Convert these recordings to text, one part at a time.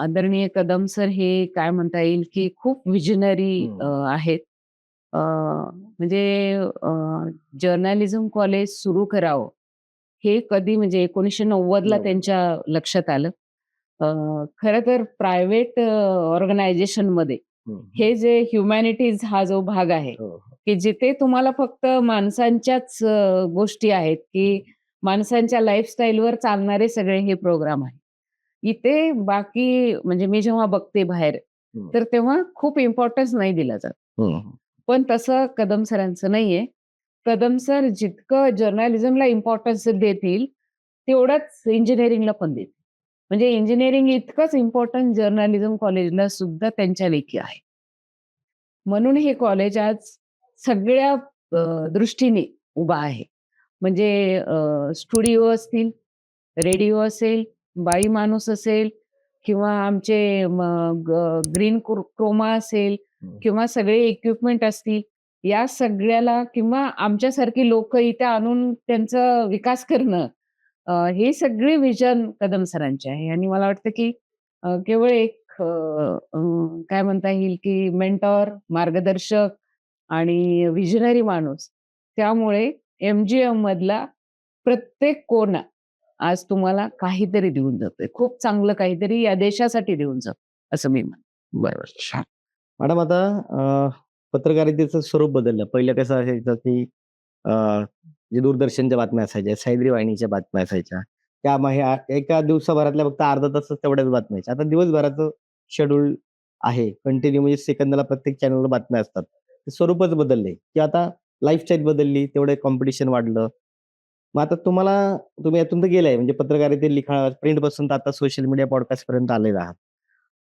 आदरणीय कदम सर हे काय म्हणता येईल, की खूप विजनरी. आहेत. म्हणजे जर्नलिझम कॉलेज सुरू करावं, हे कधी म्हणजे 1990ला हो. त्यांच्या लक्षात आलं. खरं तर प्रायव्हेट अ, ऑर्गनायझेशनमध्ये हं, जे ह्युमॅनिटीज हा जो भाग आहे, हो, हो. की जिथे तुम्हाला फक्त माणसांच्याच गोष्टी आहेत, की माणसांच्या लाईफस्टाईलवर चालणारे सगळे हे प्रोग्राम आहेत. इथे बाकी म्हणजे मी जेव्हा बघते बाहेर. तर तेव्हा खूप इम्पोर्टन्स नाही दिला जात. पण तसं कदम सरांचं नाहीये. कदम सर जितकं जर्नलिझमला इम्पोर्टन्स देतील, तेवढंच इंजिनिअरिंगला पण देतील. म्हणजे इंजिनिअरिंग इतकंच इम्पोर्टंट जर्नलिझम कॉलेजला सुद्धा त्यांच्या लेखी आहे. म्हणून हे कॉलेज आज सगळ्या दृष्टीने उभा आहे. म्हणजे स्टुडिओ असतील, रेडिओ असेल, बाई माणूस असेल किंवा आमचे ग्रीन क्रो क्रोमा असेल. किंवा सगळे इक्विपमेंट असतील, या सगळ्याला किंवा आमच्यासारखी लोकं इथे आणून त्यांचा विकास करणं, हे सगळे विजन कदम सरांचे आहे आणि मला वाटतं, की केवळ एक काय म्हणता येईल, की मेंटॉर, मार्गदर्शक आणि विजनरी माणूस. त्यामुळे एम-जी-एममधला प्रत्येक कोना आज तुम्हाला काहीतरी देऊन जातोय. खूप चांगलं काहीतरी या देशासाठी देऊन जात असं मी म्हण बरोबर. छान. मॅडम आता पत्रकारितेचं स्वरूप बदललं. पहिलं कसं असायचं, की जे दूरदर्शनच्या बातम्या असायच्या, सह्याद्री वाहिनीच्या बातम्या असायच्या. त्या ह्या एका दिवसाभरातल्या फक्त अर्धा तासच तेवढ्याच बातम्या आता दिवसभराचं शेड्यूल आहे. कंटिन्यू म्हणजे सेकंदाला प्रत्येक चॅनलवर बातम्या असतात. ते स्वरूपच बदलले, की आता लाईफस्टाईल बदलली, तेवढं कॉम्पिटिशन वाढलं. मग आता तुम्हाला तुम्ही यातून तर गेलाय म्हणजे पत्रकारिते लिखाण प्रिंटपासून तर आता सोशल मीडिया, पॉडकास्टपर्यंत आलेला आहात.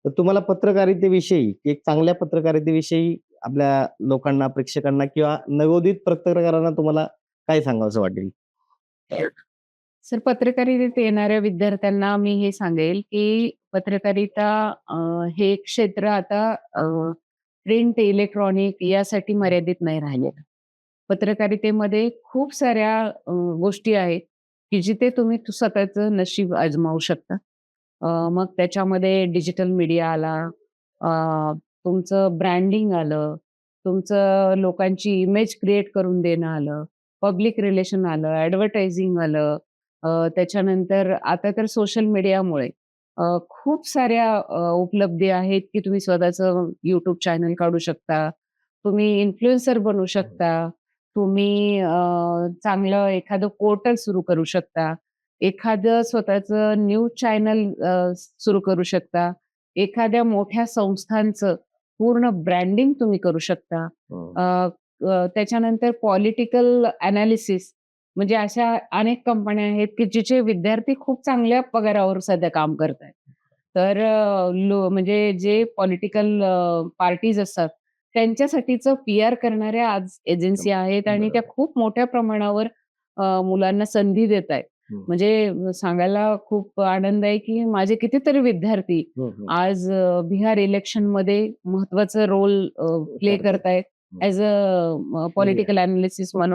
तर तुम्हाला पत्रकारितेविषयी एक चांगल्या पत्रकारितेविषयी आपल्या लोकांना, प्रेक्षकांना किंवा नवोदित पत्रकारांना तुम्हाला काय सांगावं वाटेल? सर पत्रकारितेत येणाऱ्या विद्यार्थ्यांना मी हे सांगेल, की पत्रकारिता हे क्षेत्र आता प्रिंट, इलेक्ट्रॉनिक यासाठी मर्यादित नाही राहिलेलं. पत्रकारितेमध्ये खूप साऱ्या अ, गोष्टी आहेत, की जिथे तुम्ही स्वतःचं नशीब आजमावू शकता. अ, मग त्याच्यामध्ये डिजिटल मीडिया आला, अ, तुमचं ब्रँडिंग आलं, तुमचं लोकांची इमेज क्रिएट करून देणं आलं, पब्लिक रिलेशन आलं, ॲडव्हर्टायझिंग आलं. अ, त्याच्यानंतर आता तर सोशल मीडियामुळे अ, खूप साऱ्या अ, उपलब्धी आहेत, की तुम्ही स्वतःचं YouTube चॅनल काढू शकता. तुम्ही इन्फ्लुएन्सर बनू शकता. तुम्ही अ, चांगलं एखादं पोर्टल सुरू करू शकता. एखादं स्वतःचं न्यूज चॅनल अ, सुरू करू शकता. एखाद्या मोठ्या संस्थांचं पूर्ण ब्रँडिंग तुम्ही करू शकता. हं. अ, अ, त्याच्यानंतर पॉलिटिकल एनालिसिस म्हणजे अशा अनेक कंपन्या आहेत, की जिचे विद्यार्थी खूप चांगल्या पगारावर सध्या काम करतायत. तर अ, लो म्हणजे जे पॉलिटिकल पार्टीज असतात, त्यांच्यासाठीचं पी-आर करणाऱ्या आज एजन्सी आहेत आणि त्या. खूप मोठ्या प्रमाणावर मुलांना संधी देत आहेत. म्हणजे सांगायला खूप आनंद आहे, की माझे कितीतरी विद्यार्थी. आज बिहार इलेक्शनमध्ये महत्त्वाचं रोल अ, प्ले. करतायत. As a. पॉलिटिकल एनालिसिस म्हणून.